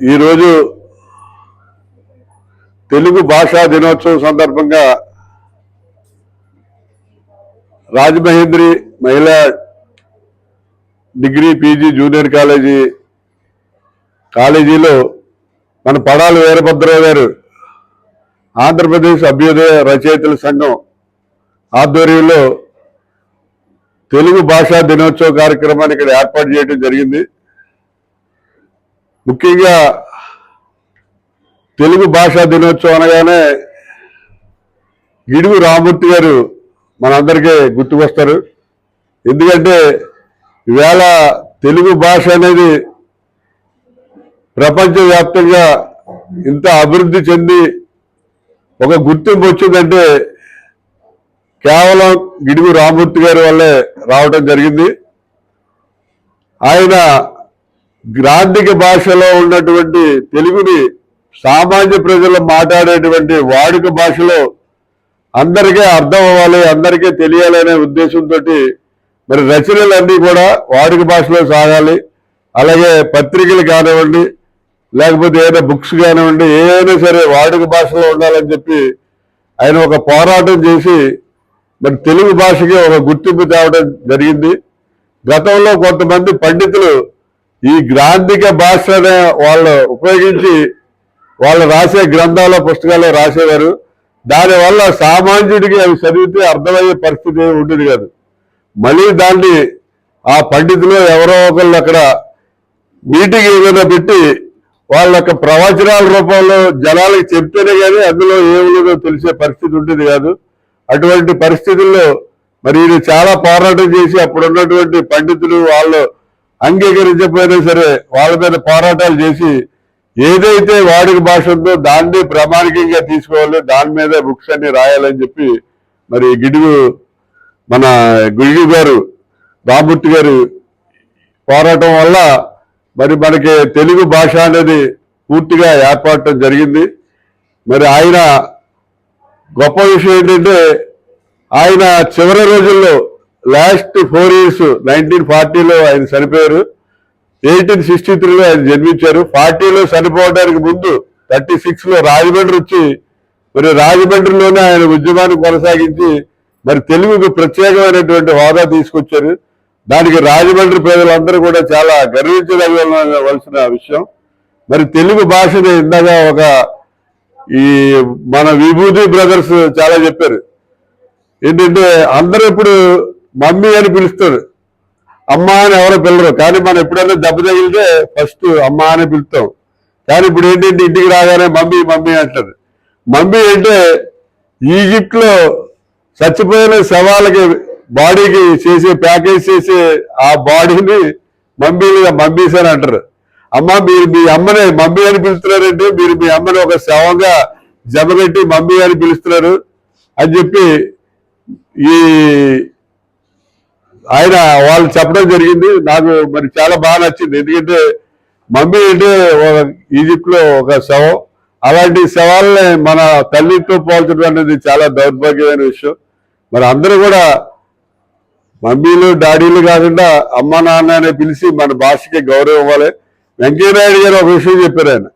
ఈరోజు తెలుగు భాషా దినోత్సవం సందర్భంగా రాజమహేంద్రి మహిళా డిగ్రీ పీజీ జూనియర్ కాలేజీ కాలేజీలో మన పడాలి వీరభద్రరావు గారు ఆంధ్రప్రదేశ్ అభ్యుదయ రచయితల సంఘం ఆధ్వర్యంలో తెలుగు భాషా దినోత్సవ కార్యక్రమాన్ని ఇక్కడ ఏర్పాటు చేయడం జరిగింది. ముఖ్యంగా తెలుగు భాషా దినోత్సవం అనగానే గిడుగు రామూర్తి గారు మనందరికీ గుర్తుకొస్తారు. ఎందుకంటే ఇవాళ తెలుగు భాష అనేది ప్రపంచవ్యాప్తంగా ఇంత అభివృద్ధి చెంది ఒక గుర్తింపు వచ్చిందంటే కేవలం గిడుగు రామూర్తి గారి వల్లే రావటం జరిగింది. ఆయన గ్రాంధిక భాషలో ఉన్నటువంటి తెలుగుని సామాన్య ప్రజలు మాట్లాడేటువంటి వాడుక భాషలో అందరికీ అర్థం అవ్వాలి అందరికీ తెలియాలనే ఉద్దేశంతో మరి రచనలన్నీ కూడా వాడుక భాషలో సాగాలి. అలాగే పత్రికలు కానివ్వండి లేకపోతే ఏదైనా బుక్స్ కానివ్వండి ఏదైనా సరే వాడుక భాషలో ఉండాలని చెప్పి ఆయన ఒక పోరాటం చేసి మరి తెలుగు భాషకి ఒక గుర్తింపు తేవడం జరిగింది. గతంలో కొంతమంది పండితులు ఈ గ్రాంధిక భాషనే వాళ్ళు ఉపయోగించి వాళ్ళు రాసే గ్రంథాల పుస్తకాలు రాసేవారు. దానివల్ల సామాన్యుడికి అవి చదివితే అర్థమయ్యే పరిస్థితి ఉండేది కాదు. మళ్ళీ దాన్ని ఆ పండితులు ఎవరో ఒకళ్ళు అక్కడ మీటింగ్ ఏదైనా పెట్టి వాళ్ళ యొక్క ప్రవచనాల రూపంలో జనాలకు చెప్తేనే కానీ అందులో ఏముందో తెలిసే పరిస్థితి ఉండేది కాదు. అటువంటి పరిస్థితుల్లో మరి ఈయన చాలా పోరాటం చేసి అప్పుడు ఉన్నటువంటి పండితులు వాళ్ళు అంగీకరించకపోయినా సరే వాళ్ళ మీద పోరాటాలు చేసి ఏదైతే వాడుక భాష ఉందో దాన్ని ప్రామాణికంగా తీసుకోవాలి దాని మీద బుక్స్ అన్ని రాయాలని చెప్పి మరి గిడుగు మన గుడిగి గారు రామూర్తి గారు పోరాటం వల్ల మరి మనకి తెలుగు భాష అనేది పూర్తిగా ఏర్పడటం జరిగింది. మరి ఆయన గొప్ప విషయం ఏంటంటే ఆయన చివరి రోజుల్లో లాస్ట్ ఫోర్ ఇయర్స్ నైన్టీన్ ఫార్టీలో ఆయన చనిపోయారు. ఎయిటీన్ సిక్స్టీ త్రీలో ఆయన జన్మించారు. ఫార్టీలో చనిపోవడానికి ముందు థర్టీ సిక్స్లో రాజమండ్రి వచ్చి మరి రాజమండ్రిలోనే ఆయన ఉద్యమాన్ని కొనసాగించి మరి తెలుగుకు ప్రత్యేకమైనటువంటి హోదా తీసుకొచ్చారు. దానికి రాజమండ్రి ప్రజలందరూ కూడా చాలా గర్వించదగవలసిన విషయం. మరి తెలుగు భాషని ఇందాక ఒక ఈ మన విభూతి బ్రదర్స్ చాలా చెప్పారు. ఏంటంటే అందరూ ఇప్పుడు మమ్మీ అని పిలుస్తారు. అమ్మ అని ఎవరో పిల్లరు కానీ మనం ఎప్పుడైనా దెబ్బ తగిలితే ఫస్ట్ అమ్మ అని పిలుస్తాం. కానీ ఇప్పుడు ఏంటంటే ఇంటికి రాగానే మమ్మీ మమ్మీ అంటారు. మమ్మీ అంటే ఈజిప్ట్లో చచ్చిపోయిన శవాలకి బాడీకి చేసే ప్యాకేజ్ చేసే ఆ బాడీని మమ్మీలుగా మమ్మీస్ అని అంటారు. అమ్మ మీరు మీ అమ్మని మమ్మీ అని పిలుస్తున్నారంటే మీరు మీ అమ్మని ఒక శవంగా జమగట్టి మమ్మీ అని పిలుస్తున్నారు అని చెప్పి ఈ ఆయన వాళ్ళు చెప్పడం జరిగింది. నాకు మరి చాలా బాగా నచ్చింది. ఎందుకంటే మమ్మీ అంటే ఒక ఈజిప్ట్లో ఒక శవం. అలాంటి శవాలని మన తల్లితో పోల్చడం అనేది చాలా దౌర్భాగ్యమైన విషయం. మరి అందరూ కూడా మమ్మీలు డాడీలు కాకుండా అమ్మ నాన్న అనే పిలిచి మన భాషకి గౌరవం ఇవ్వాలి. వెంకయ్యనాయుడు గారు ఒక విషయం చెప్పారు ఆయన.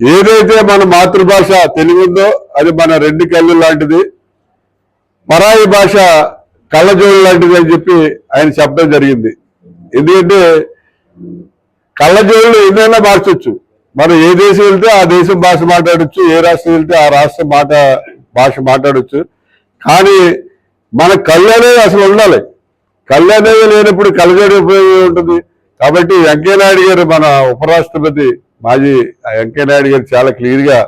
ఏదైతే మన మాతృభాష తెలుగుందో అది మన రెండు కళ్ళు లాంటిది. పరాయి భాష కళ్ళజోడు లాంటిది అని చెప్పి ఆయన చెప్పడం జరిగింది. ఎందుకంటే కళ్ళజోళ్ళు ఎన్నైనా మార్చొచ్చు. మనం ఏ దేశం వెళ్తే ఆ దేశం భాష మాట్లాడచ్చు ఏ రాష్ట్రం వెళ్తే ఆ రాష్ట్రం మాట భాష మాట్లాడచ్చు. కానీ మన కళ్ళు అనేది అసలు ఉండాలి. కళ్ళు అనేది లేనప్పుడు కళ్ళజోడు ఉపయోగం ఉంటుంది. కాబట్టి వెంకయ్యనాయుడు గారు మన ఉపరాష్ట్రపతి మాజీ వెంకయ్యనాయుడు గారు చాలా క్లియర్గా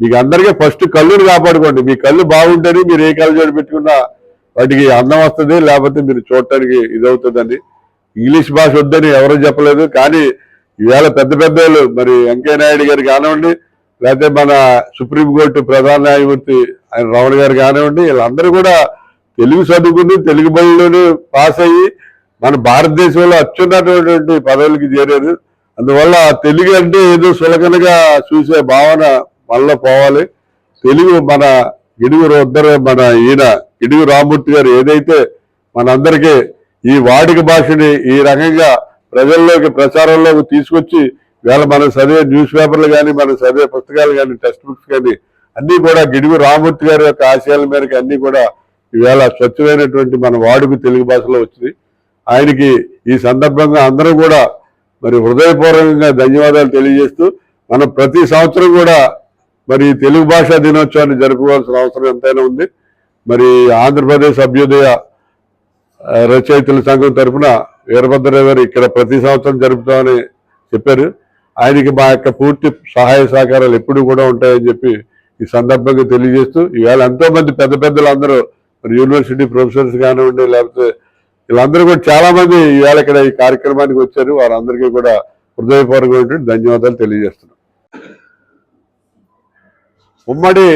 మీకు అందరికీ ఫస్ట్ కళ్ళుని కాపాడుకోండి. మీ కళ్ళు బాగుంటేనే మీరు ఏ కళ్ళజోడు పెట్టుకున్నా వాటికి అందం వస్తుంది లేకపోతే మీరు చూడటానికి ఇదవుతుందండి. ఇంగ్లీష్ భాష వద్దని ఎవరూ చెప్పలేదు కానీ ఇవాళ పెద్ద పెద్ద వాళ్ళు మరి వెంకయ్య నాయుడు గారు కానివ్వండి లేకపోతే మన సుప్రీంకోర్టు ప్రధాన న్యాయమూర్తి ఆయన రమణ గారు కానివ్వండి వీళ్ళందరూ కూడా తెలుగు చదువుకుని తెలుగు బడిలోనే పాస్ అయ్యి మన భారతదేశంలో అత్యున్నతమైనటువంటి పదవులకి చేరారు. అందువల్ల తెలుగు అంటే ఏదో సులకనగా చూసే భావన మనలో పోవాలి. తెలుగు మన గిడుగు ఇద్దరు మన ఈయన గిడుగు రామూర్తి గారు ఏదైతే మనందరికీ ఈ వాడుక భాషని ఈ రకంగా ప్రజల్లోకి ప్రచారంలోకి తీసుకొచ్చి ఇవాళ మనం చదివే న్యూస్ పేపర్లు కానీ మనం చదివే పుస్తకాలు కానీ టెక్స్ట్ బుక్స్ కానీ అన్నీ కూడా గిడుగు రామూర్తి గారి యొక్క ఆశయాల మేరకు అన్నీ కూడా ఈవేళ స్వచ్ఛమైనటువంటి మన వాడుక తెలుగు భాషలో వచ్చింది. ఆయనకి ఈ సందర్భంగా అందరూ కూడా మరి హృదయపూర్వకంగా ధన్యవాదాలు తెలియజేస్తూ మనం ప్రతి సంవత్సరం కూడా మరి తెలుగు భాషా దినోత్సవాన్ని జరుపుకోవాల్సిన అవసరం ఎంతైనా ఉంది. మరి ఆంధ్రప్రదేశ్ అభ్యుదయ రచయితల సంఘం తరఫున వీరభద్రరావు గారు ఇక్కడ ప్రతి సంవత్సరం జరుపుతామని చెప్పారు. ఆయనకి మా యొక్క పూర్తి సహాయ సహకారాలు ఎప్పుడు కూడా ఉంటాయని చెప్పి ఈ సందర్భంగా తెలియజేస్తూ ఇవాళ ఎంతో మంది పెద్ద పెద్దలు అందరూ మరి యూనివర్సిటీ ప్రొఫెసర్స్ కానివ్వండి లేకపోతే వీళ్ళందరూ కూడా చాలామంది ఇవాళ ఇక్కడ ఈ కార్యక్రమానికి వచ్చారు. వారందరికీ కూడా హృదయపూర్వకమైనటువంటి ధన్యవాదాలు తెలియజేస్తున్నాం. ఉమ్మడి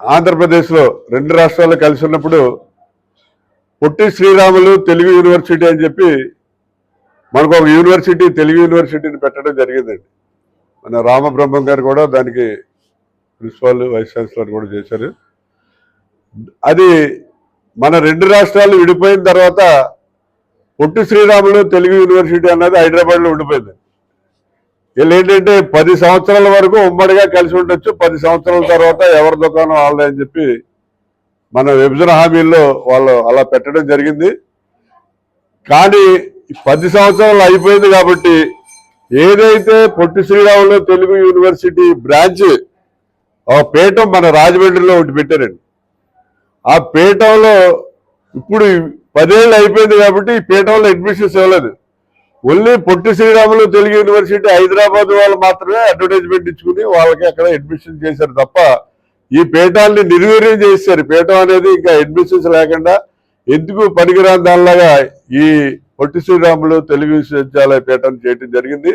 ఆంధ్రప్రదేశ్లో రెండు రాష్ట్రాలు కలిసి ఉన్నప్పుడు పొట్టి శ్రీరాములు తెలుగు యూనివర్సిటీ అని చెప్పి మనకు ఒక యూనివర్సిటీ తెలుగు యూనివర్సిటీని పెట్టడం జరిగిందండి. మన రామబ్రహ్మం గారు కూడా దానికి ప్రిన్సిపాల్ వైస్ ఛాన్సలర్ కూడా చేశారు. అది మన రెండు రాష్ట్రాలు విడిపోయిన తర్వాత పొట్టి శ్రీరాములు తెలుగు యూనివర్సిటీ అన్నది హైదరాబాద్లో ఉండిపోయింది. వీళ్ళు ఏంటంటే పది సంవత్సరాల వరకు ఉమ్మడిగా కలిసి ఉండొచ్చు. పది సంవత్సరాల తర్వాత ఎవరి దుకాణం వాళ్ళదే అని చెప్పి మన విభజన హామీల్లో వాళ్ళు అలా పెట్టడం జరిగింది. కానీ పది సంవత్సరాలు అయిపోయింది కాబట్టి ఏదైతే పొట్టి శ్రీరాములు తెలుగు యూనివర్సిటీ బ్రాంచ్ ఆ పీఠం మన రాజమండ్రిలో ఒకటి పెట్టారండి. ఆ పీఠంలో ఇప్పుడు పదేళ్ళు అయిపోయింది కాబట్టి ఈ పీఠంలో అడ్మిషన్స్ ఇవ్వలేదు. ఓన్లీ పొట్టి శ్రీరాములు తెలుగు యూనివర్సిటీ హైదరాబాద్ వాళ్ళు మాత్రమే అడ్వర్టైజ్మెంట్ ఇచ్చుకుని వాళ్ళకి అక్కడ అడ్మిషన్ చేశారు తప్ప ఈ పీఠాన్ని నిర్వీర్యం చేశారు. పీఠం అనేది ఇంకా అడ్మిషన్స్ లేకుండా ఎందుకు పనికిరాని దానిలాగా ఈ పొట్టి శ్రీరాములు తెలుగు విశ్వవిద్యాలయ పీఠం చేయడం జరిగింది.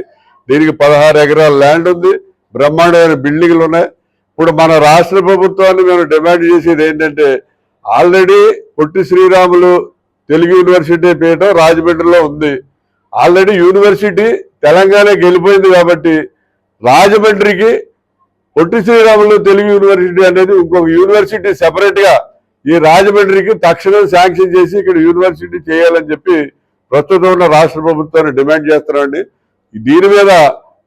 దీనికి పదహారు ఎకరాల ల్యాండ్ ఉంది. బ్రహ్మాండమైన బిల్డింగ్లు ఉన్నాయి. ఇప్పుడు మన రాష్ట్ర ప్రభుత్వాన్ని మేము డిమాండ్ చేసేది ఏంటంటే ఆల్రెడీ పొట్టి శ్రీరాములు తెలుగు యూనివర్సిటీ పీఠం రాజమండ్రిలో ఉంది. ఆల్రెడీ యూనివర్సిటీ తెలంగాణ గెలిపోయింది కాబట్టి రాజమండ్రికి పొట్టి శ్రీరాములు తెలుగు యూనివర్సిటీ అనేది ఇంకొక యూనివర్సిటీ సెపరేట్గా ఈ రాజమండ్రికి తక్షణం శాంక్షన్ చేసి ఇక్కడ యూనివర్సిటీ చేయాలని చెప్పి ప్రస్తుతం ఉన్న రాష్ట్ర ప్రభుత్వాన్ని డిమాండ్ చేస్తున్నామండి దీని మీద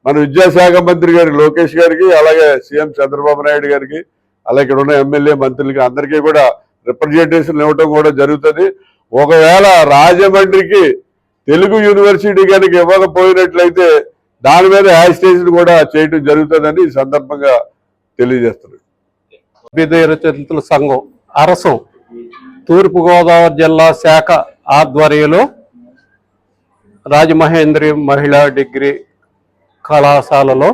మన విద్యాశాఖ మంత్రి గారి లోకేష్ గారికి అలాగే సీఎం చంద్రబాబు నాయుడు గారికి అలాగే ఇక్కడ ఉన్న ఎమ్మెల్యే మంత్రులకి అందరికీ కూడా రిప్రజెంటేషన్ ఇవ్వటం కూడా జరుగుతుంది. ఒకవేళ రాజమండ్రికి తెలుగు యూనివర్సిటీ కనుక ఇవ్వకపోయినట్లయితే దాని మీద యాజిటేషన్ కూడా చేయడం జరుగుతుందని ఈ సందర్భంగా తెలియజేస్తున్నారు రచయితల సంఘం అరసం తూర్పుగోదావరి జిల్లా శాఖ ఆధ్వర్యంలో రాజమహేంద్రి మహిళా డిగ్రీ కళాశాలలో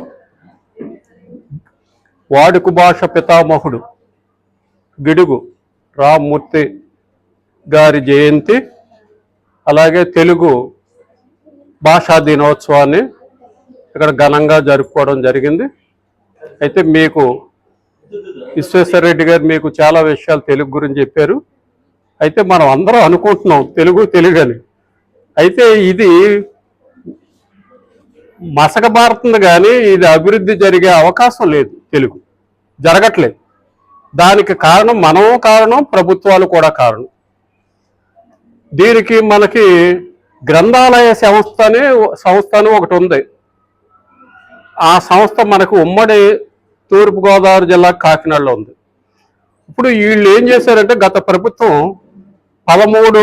వాడుక భాష పితామహుడు గిడుగు రామ్మూర్తి గారి జయంతి అలాగే తెలుగు భాషా దినోత్సవాన్ని ఇక్కడ ఘనంగా జరుపుకోవడం జరిగింది. అయితే మీకు విశ్వేశ్వర రెడ్డి గారు మీకు చాలా విషయాలు తెలుగు గురించి చెప్పారు. అయితే మనం అందరం అనుకుంటున్నాం తెలుగు తెలుగు అని. అయితే ఇది మసకబారుతుంది కానీ ఇది అభివృద్ధి జరిగే అవకాశం లేదు తెలుగు. జరగట్లేదు. దానికి కారణం మనం కారణం ప్రభుత్వాలు కూడా కారణం. దీనికి మనకి గ్రంథాలయ సంస్థ అనే సంస్థ అని ఒకటి ఉంది. ఆ సంస్థ మనకు ఉమ్మడి తూర్పుగోదావరి జిల్లా కాకినాడలో ఉంది. ఇప్పుడు వీళ్ళు ఏం చేశారంటే గత ప్రభుత్వం పదమూడు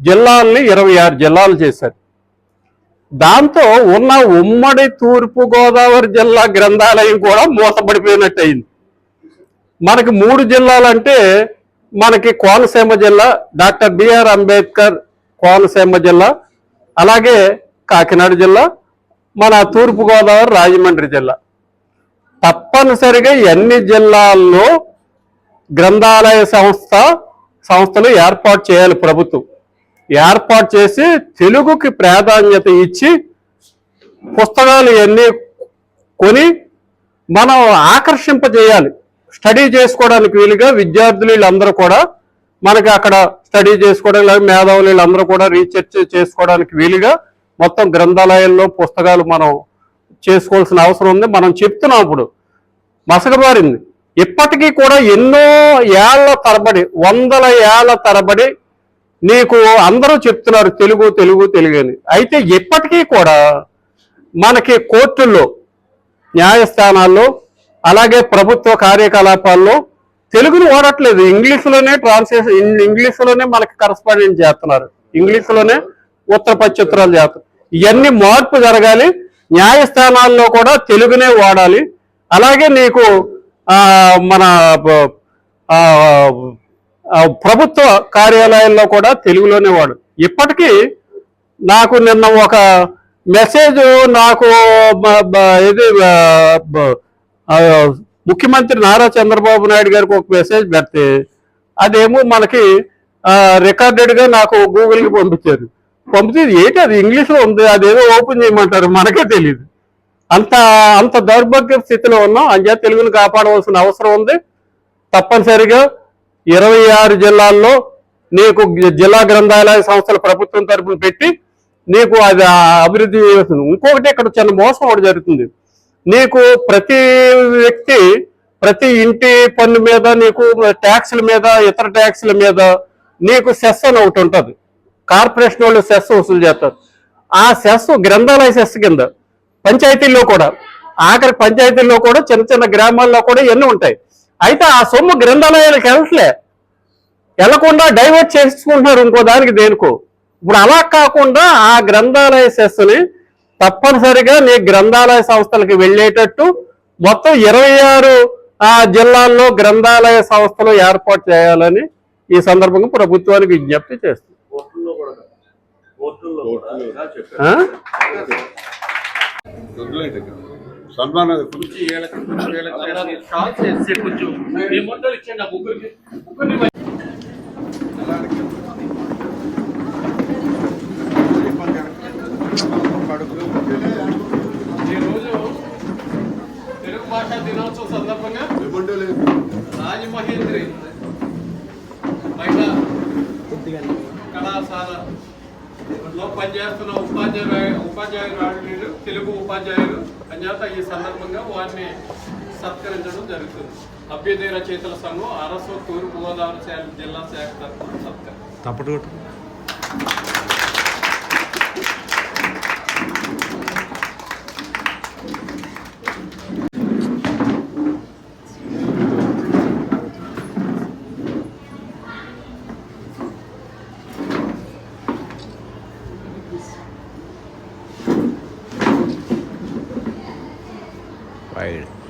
జిల్లాల్ని ఇరవై ఆరు జిల్లాలు చేశారు. దాంతో ఉన్న ఉమ్మడి తూర్పుగోదావరి జిల్లా గ్రంథాలయం కూడా మూతపడిపోయినట్టు అయింది. మనకి మూడు జిల్లాలంటే మనకి కోనసీమ జిల్లా డాక్టర్ బిఆర్ అంబేద్కర్ కోనసీమ జిల్లా అలాగే కాకినాడ జిల్లా మన తూర్పుగోదావరి రాజమండ్రి జిల్లా. తప్పనిసరిగా ఎన్ని జిల్లాల్లో గ్రంథాలయ సంస్థ సంస్థలు ఏర్పాటు చేయాలి ప్రభుత్వం. ఏర్పాటు చేసి తెలుగుకి ప్రాధాన్యత ఇచ్చి పుస్తకాలు ఎన్ని కొని మనం ఆకర్షింపజేయాలి. స్టడీ చేసుకోవడానికి వీలుగా విద్యార్థులు వీళ్ళందరూ కూడా మనకి అక్కడ స్టడీ చేసుకోవడానికి లేదా మేధావులు వీళ్ళందరూ కూడా రీసెర్చ్ చేసుకోవడానికి వీలుగా మొత్తం గ్రంథాలయాల్లో పుస్తకాలు మనం చేసుకోవాల్సిన అవసరం ఉంది. మనం చెప్తున్నాం అప్పుడు మసకబారింది ఇప్పటికీ కూడా ఎన్నో ఏళ్ళ తరబడి వందల ఏళ్ళ తరబడి నీకు అందరూ చెప్తున్నారు తెలుగు తెలుగు తెలుగు అని. అయితే ఇప్పటికీ కూడా మనకి కోర్టుల్లో న్యాయస్థానాల్లో అలాగే ప్రభుత్వ కార్యకలాపాల్లో తెలుగును వాడట్లేదు. ఇంగ్లీష్లోనే ట్రాన్స్లేషన్ ఇంగ్లీష్లోనే మనకి కరస్పాండెంట్ చేస్తున్నారు. ఇంగ్లీష్లోనే ఉత్తర పత్యుత్తరాలు చేస్తున్నారు ఇవన్నీ మార్పు జరగాలి. న్యాయస్థానాల్లో కూడా తెలుగునే వాడాలి. అలాగే నీకు మన ప్రభుత్వ కార్యాలయాల్లో కూడా తెలుగులోనే వాడు. ఇప్పటికీ నాకు నిన్న ఒక మెసేజ్ నాకు ఇది ముఖ్యమంత్రి నారా చంద్రబాబు నాయుడు గారికి ఒక మెసేజ్ పెడితే అదేమో మనకి రికార్డెడ్గా నాకు గూగుల్కి పంపించారు. పంపితే ఏంటి అది ఇంగ్లీష్లో ఉంది అదేదో ఓపెన్ చేయమంటారు మనకే తెలియదు అంత అంత దౌర్భాగ్య స్థితిలో ఉన్నాం అంజా తెలుగును కాపాడవలసిన అవసరం ఉంది. తప్పనిసరిగా ఇరవై ఆరు జిల్లాల్లో నీకు జిల్లా గ్రంథాలయ సంస్థల ప్రభుత్వం తరపున పెట్టి నీకు అది అభివృద్ధి చేస్తుంది ఇంకొకటి ఇక్కడ చిన్న మోసం ఒకటి జరుగుతుంది. నీకు ప్రతి వ్యక్తి ప్రతి ఇంటి పన్ను మీద నీకు ట్యాక్స్ల మీద ఇతర ట్యాక్స్ల మీద నీకు సెస్ అని ఒకటి ఉంటుంది. కార్పొరేషన్ వాళ్ళు సెస్ వసూలు చేస్తారు. ఆ సెస్ గ్రంథాలయ సెస్ కింద పంచాయతీల్లో కూడా ఆఖరి పంచాయతీల్లో కూడా చిన్న చిన్న గ్రామాల్లో కూడా ఎన్ని ఉంటాయి. అయితే ఆ సొమ్ము గ్రంథాలయాలకు వెళ్ళట్లే. వెళ్ళకుండా డైవర్ట్ చేసుకుంటున్నారు ఇంకో దానికి దేనికో. ఇప్పుడు అలా కాకుండా ఆ గ్రంథాలయ సెస్ని తప్పనిసరిగా నీ గ్రంథాలయ సంస్థలకు వెళ్ళేటట్టు మొత్తం ఇరవై ఆరు ఆ జిల్లాల్లో గ్రంథాలయ సంస్థలు ఏర్పాటు చేయాలని ఈ సందర్భంగా ప్రభుత్వానికి విజ్ఞప్తి చేస్తుంది? సన్మాన్ ఈరోజు తెలుగు భాషా దినోత్సవం సందర్భంగా మహేంద్రి. మహిళా కళాశాలలో పనిచేస్తున్న ఉపాధ్యాయ ఉపాధ్యాయురాలు తెలుగు ఉపాధ్యాయులు. అంచేత ఈ సందర్భంగా వారిని సత్కరించడం జరుగుతుంది. అభ్యుదయ రచయితల సంఘం అరసు తూర్పు గోదావరి శాఖ జిల్లా శాఖ తరఫున సత్కరణ Right.